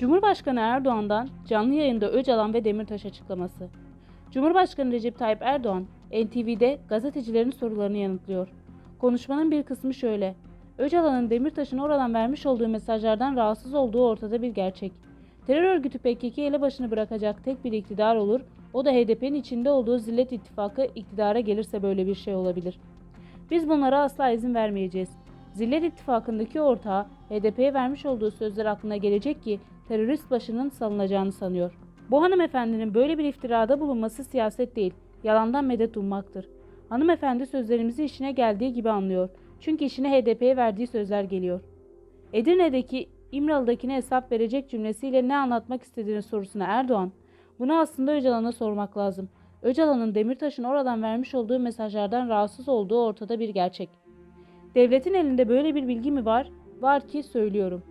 Cumhurbaşkanı Erdoğan'dan canlı yayında Öcalan ve Demirtaş açıklaması. Cumhurbaşkanı Recep Tayyip Erdoğan, NTV'de gazetecilerin sorularını yanıtlıyor. Konuşmanın bir kısmı şöyle. Öcalan'ın Demirtaş'ın oradan vermiş olduğu mesajlardan rahatsız olduğu ortada bir gerçek. Terör örgütü PKK'yi ele başını bırakacak tek bir iktidar olur, o da HDP'nin içinde olduğu Zillet İttifakı iktidara gelirse böyle bir şey olabilir. Biz bunlara asla izin vermeyeceğiz. Zillet İttifakı'ndaki ortağı HDP'ye vermiş olduğu sözler aklına gelecek ki terörist başının salınacağını sanıyor. Bu hanımefendinin böyle bir iftirada bulunması siyaset değil, yalandan medet ummaktır. Hanımefendi sözlerimizi işine geldiği gibi anlıyor. Çünkü işine HDP'ye verdiği sözler geliyor. Edirne'deki İmralı'dakine hesap verecek cümlesiyle ne anlatmak istediğini sorusuna Erdoğan, bunu aslında Öcalan'a sormak lazım. Öcalan'ın Demirtaş'ın oradan vermiş olduğu mesajlardan rahatsız olduğu ortada bir gerçek. Devletin elinde böyle bir bilgi mi var? Var ki söylüyorum.